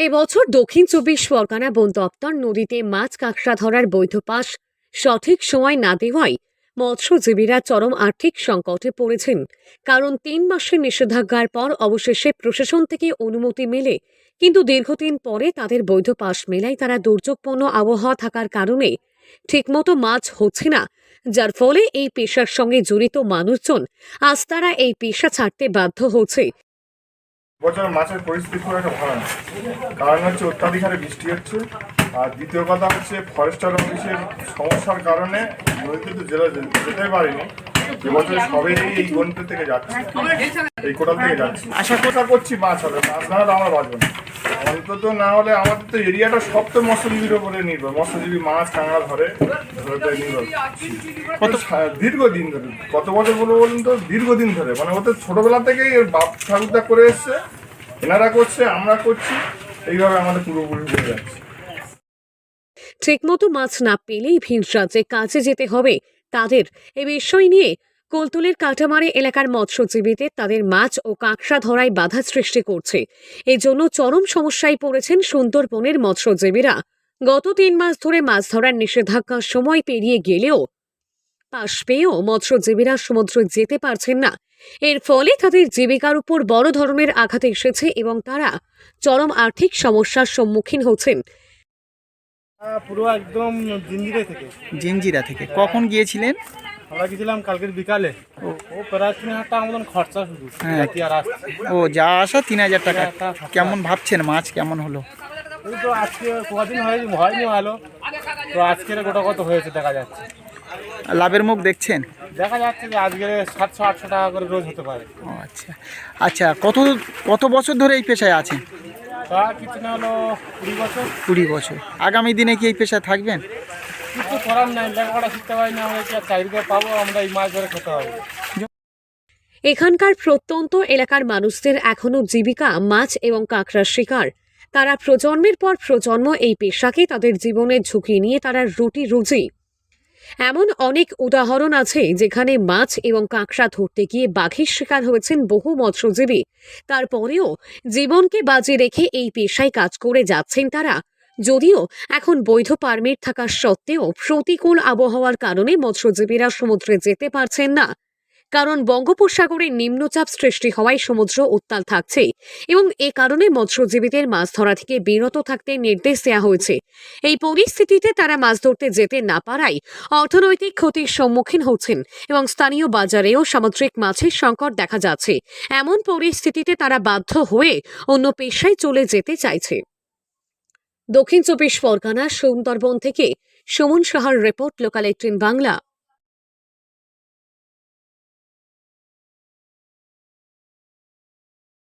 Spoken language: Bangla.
এবছর দক্ষিণ চব্বিশ পরগনা বন দপ্তর নদীতে মাছ কাঁকড়া ধরার বৈধ পাস সঠিক সময় না দেওয়ায় মৎস্যজীবীরা চরম আর্থিক সংকটে পড়েছেন। কারণ তিন মাসের নিষেধাজ্ঞার পর অবশেষে প্রশাসন থেকে অনুমতি মেলে, কিন্তু দীর্ঘদিন পরে তাদের বৈধ পাস মেলায় তারা দুর্যোগপূর্ণ আবহাওয়া থাকার কারণে ঠিকমতো মাছ হচ্ছে না, যার ফলে এই পেশার সঙ্গে জড়িত মানুষজন আজ তারা এই পেশা ছাড়তে বাধ্য হচ্ছে। বছর মাছের পরিস্থিতি খুব একটা ভালো না। কারণ হচ্ছে অত্যাধিক হারে বৃষ্টি হচ্ছে। আর দ্বিতীয় কথা হচ্ছে ফরেস্টার অফিসের সমস্যার কারণে নদীতে তো জেলা যেতে পারিনি। এবছর সবে এই গণিত থেকে যাচ্ছে। এই কোটাল থেকে যাচ্ছে। আশা কথা করছি মাছ হবে মাছ না হলে আমরা বাঁচবো না। অন্তত না হলে আমাদের তো এরিয়াটা সব তো মৎস্যজীবীর উপরে নির্ভর। মৎস্যজীবী মাছ ধরে ধরে নির্ভর। কত দীর্ঘদিন ধরে কত বছর বলব বলুন তো? দীর্ঘদিন ধরে। মানে ওদের ছোটবেলা থেকেই বাপ ঠাকুরদা করে এসছে এনারা করছে আমরা করছি এইভাবে আমাদের পুরোপুরি হয়ে যাচ্ছে। ঠিকমতো মাছ না পেলেই ভিন রাজ্যে কাজে যেতে হবে। তাদের এ বিষয় নিয়ে কোলতুলের কাটামারে এলাকার মৎস্যজীবীদের তাদের মাছ ও কাঁকড়া ধরায় বাধা সৃষ্টি করছে। এজন্য চরম সমস্যায় পড়েছেন সুন্দরবনের মৎস্যজীবীরা। গত তিন মাস ধরে মাছ ধরার নিষেধাজ্ঞার সময় পেরিয়ে গেলেও পাশ পেয়েও মৎস্যজীবীরা সমুদ্রে যেতে পারছেন না। এর ফলে তাদের জীবিকার উপর বড় ধরনের আঘাত এসেছে এবং তারা চরম আর্থিক সমস্যার সম্মুখীন হচ্ছেন। পুরো একদম জিঞ্জিরে থেকে। জেনজিরা থেকে। কখন গিয়েছিলেন? আমরা গেছিলাম কালকের বিকালে। ও। প্রায় তিন হাজার টাকা মতন খরচা শুধু। হ্যাঁ। ও যা আসা তিন হাজার টাকা। তিন হাজার টাকা কেমন ভাবছেন মাছ? কেমন হলো? এই তো আজকে কদিন হয়নি হয়নি ভালো। তো আজকের গোটা কত হয়েছে দেখা যাচ্ছে। লাভের মুখ দেখছেন? দেখা যাচ্ছে যে আজকে সাতশো আটশো টাকা করে রোজ হতে পারে। ও আচ্ছা। আচ্ছা কত কত বছর ধরে এই পেশায় আছেন? তা কিছু না হলো কুড়ি বছর। কুড়ি বছর। আগামী দিনে কি এই পেশায় থাকবেন? কিছু করার নাই, লেখাপড়া শিখতে পারি না, আমরা কি আর চাকরিতে পাবো, আমরা এই মাছ ধরে খেতে এখানকার প্রত্যন্ত এলাকার মানুষদের এখনও জীবিকা মাছ এবং কাঁকড়ার শিকার। তারা প্রজন্মের পর প্রজন্ম এই পেশাকে তাদের জীবনের ঝুঁকি নিয়ে তারা রুটি রুজি। এমন অনেক উদাহরণ আছে যেখানে মাছ এবং কাঁকড়া ধরতে গিয়ে বাঘের শিকার হয়েছেন বহু মৎস্যজীবী। তারপরেও জীবনকে বাজি রেখে এই পেশায় কাজ করে যাচ্ছেন তারা। যদিও এখন বৈধ পারমিট থাকা সত্ত্বেও প্রতিকূল আবহাওয়ার কারণে মৎস্যজীবীরা সমুদ্রে যেতে পারছেন না। কারণ বঙ্গোপসাগরে নিম্নচাপ সৃষ্টি হওয়ায় সমুদ্র উত্তাল থাকছে এবং এ কারণে মৎস্যজীবীদের মাছ ধরা থেকে বিরত থাকতে নির্দেশ দেওয়া হয়েছে। এই পরিস্থিতিতে তারা মাছ ধরতে যেতে না পারায় অর্থনৈতিক ক্ষতির সম্মুখীন হচ্ছেন এবং স্থানীয় বাজারেও সামুদ্রিক মাছের সংকট দেখা যাচ্ছে। এমন পরিস্থিতিতে তারা বাধ্য হয়ে অন্য পেশায় চলে যেতে চাইছে। দক্ষিণ চব্বিশ পরগনা সুন্দরবন থেকে সুমন সাহার রিপোর্ট লোকাল এইটিন বাংলা।